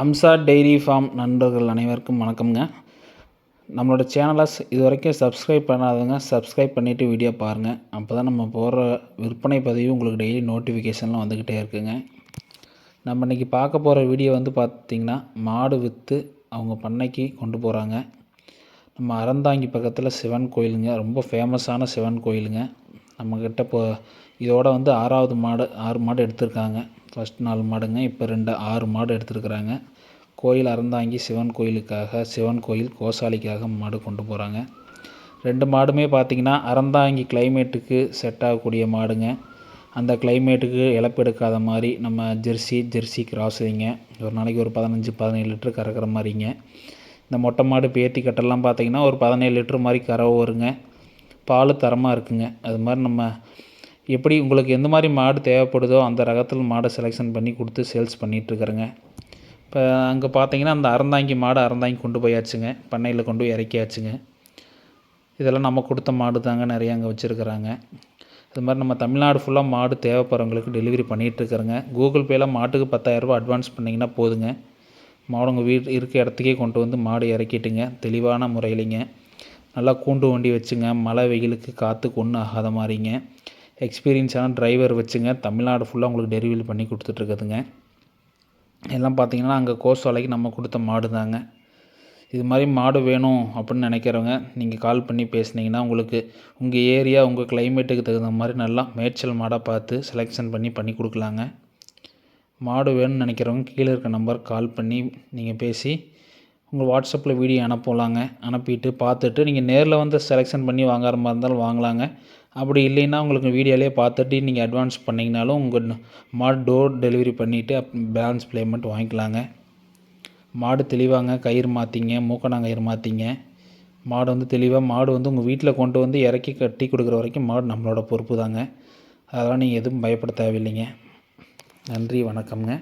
Amsa dairy farm நண்பர்கள் அனைவருக்கும் வணக்கம்ங்க. நம்மளோட சேனலை இது வரைக்கும் சப்ஸ்கிரைப் பண்ணாதவங்க சப்ஸ்கிரைப் பண்ணிவிட்டு வீடியோ பாருங்கள் அப்போ தான் நம்ம போடுற விற்பனை பதிவு உங்களுக்கு டெய்லி நோட்டிஃபிகேஷன்லாம் வந்துக்கிட்டே இருக்குங்க. நம்ம இன்றைக்கி பார்க்க போகிற வீடியோ வந்து பார்த்திங்கன்னா மாடு விற்று அவங்க பண்ணைக்கு கொண்டு போகிறாங்க நம்ம அறந்தாங்கி பக்கத்தில் சிவன் கோயிலுங்க. ரொம்ப ஃபேமஸான சிவன் கோயிலுங்க. நம்மக்கிட்ட இப்போ இதோட வந்து ஆறாவது மாடு ஆறு மாடு எடுத்திருக்காங்க. ஃபஸ்ட் நாலு மாடுங்க. இப்போ ரெண்டு ஆறு மாடு எடுத்திருக்கிறாங்க. கோயில் அறந்தாங்கி சிவன் கோயிலுக்காக சிவன் கோயில் கோசாலிக்காக மாடு கொண்டு போகிறாங்க ரெண்டு மாடுமே பார்த்திங்கன்னா அறந்தாங்கி கிளைமேட்டுக்கு செட் ஆகக்கூடிய மாடுங்க. அந்த கிளைமேட்டுக்கு இழப்பெடுக்காத மாதிரி நம்ம ஜெர்சி ஜெர்சி கிராஸுங்க ஒரு நாளைக்கு ஒரு பதினஞ்சு பதினேழு லிட்டரு கறக்கிற மாதிரிங்க. இந்த மொட்டை மாடு பேத்தி கட்டெல்லாம் பார்த்திங்கன்னா ஒரு பதினேழு லிட்ரு மாதிரி கறவை வருங்க. பால் தரமாக இருக்குங்க. அது மாதிரி நம்ம எப்படி உங்களுக்கு எந்த மாதிரி மாடு தேவைப்படுதோ அந்த ரகத்தில் மாடை செலெக்ஷன் பண்ணி கொடுத்து சேல்ஸ் பண்ணிகிட்ருக்குறேங்க இப்போ அங்கே பார்த்தீங்கன்னா அந்த அறந்தாங்கி மாடு அறந்தாங்கி கொண்டு போயாச்சுங்க. பண்ணையில் கொண்டு போய் இறக்கியாச்சுங்க. இதெல்லாம் நம்ம கொடுத்த மாடு தாங்க நிறைய அங்கே வச்சுருக்குறாங்க. இது மாதிரி நம்ம தமிழ்நாடு ஃபுல்லாக மாடு தேவைப்படுறவங்களுக்கு டெலிவரி பண்ணிகிட்ருக்குறேங்க கூகுள் பேயில் மாட்டுக்கு பத்தாயிரரூபா அட்வான்ஸ் பண்ணிங்கன்னா போதுங்க. மாடு உங்கள் வீடு இருக்க இடத்துக்கே கொண்டு வந்து மாடு இறக்கிட்டுங்க. தெளிவான முறையிலைங்க. நல்லா கூண்டு வண்டி வச்சுங்க. மழை வெயிலுக்கு காற்றுக்கு ஒன்றும் ஆகாத மாதிரிங்க எக்ஸ்பீரியன்ஸான டிரைவர் வச்சுங்க. தமிழ்நாடு ஃபுல்லாக உங்களுக்கு டெலிவரி பண்ணி கொடுத்துட்ருக்குதுங்க. எல்லாம் பார்த்தீங்கன்னா அங்கே கோசாலைக்கு நம்ம கொடுத்த மாடு தாங்க இது மாதிரி மாடு வேணும் அப்படின்னு நினைக்கிறவங்க நீங்கள் கால் பண்ணி பேசுனீங்கன்னா உங்களுக்கு உங்கள் ஏரியா உங்கள் கிளைமேட்டுக்கு தகுந்த மாதிரி நல்லா மேய்ச்சல் மாடாக பார்த்து செலெக்ஷன் பண்ணி பண்ணி கொடுக்கலாங்க. மாடு வேணும்னு நினைக்கிறவங்க கீழே இருக்க நம்பர் கால் பண்ணி நீங்கள் பேசி உங்கள் வாட்ஸ்அப்பில் வீடியோ அனுப்பலாங்க. அனுப்பிட்டு பார்த்துட்டு நீங்கள் நேரில் வந்து செலெக்ஷன் பண்ணி வாங்குற மாதிரி இருந்தாலும் வாங்கலாங்க. அப்படி இல்லைன்னா உங்களுக்கு வீடியோலேயே பார்த்துட்டு நீங்கள் அட்வான்ஸ் பண்ணிங்கனாலும் உங்கள் மாடு டோர் டெலிவரி பண்ணிவிட்டு பேலன்ஸ் பேமெண்ட் வாங்கிக்கலாங்க. மாடு தெளிவாங்க கயிறு மாற்றிங்க மூக்கணாங்கயிறு மாற்றிங்க மாடு வந்து தெளிவாக மாடு வந்து உங்கள் வீட்டில் கொண்டு வந்து இறக்கி கட்டி கொடுக்குற வரைக்கும் மாடு நம்மளோட பொறுப்பு தாங்க அதெல்லாம் நீங்கள் எதுவும் பயப்பட தேவையில்லைங்க. நன்றி வணக்கம்ங்க.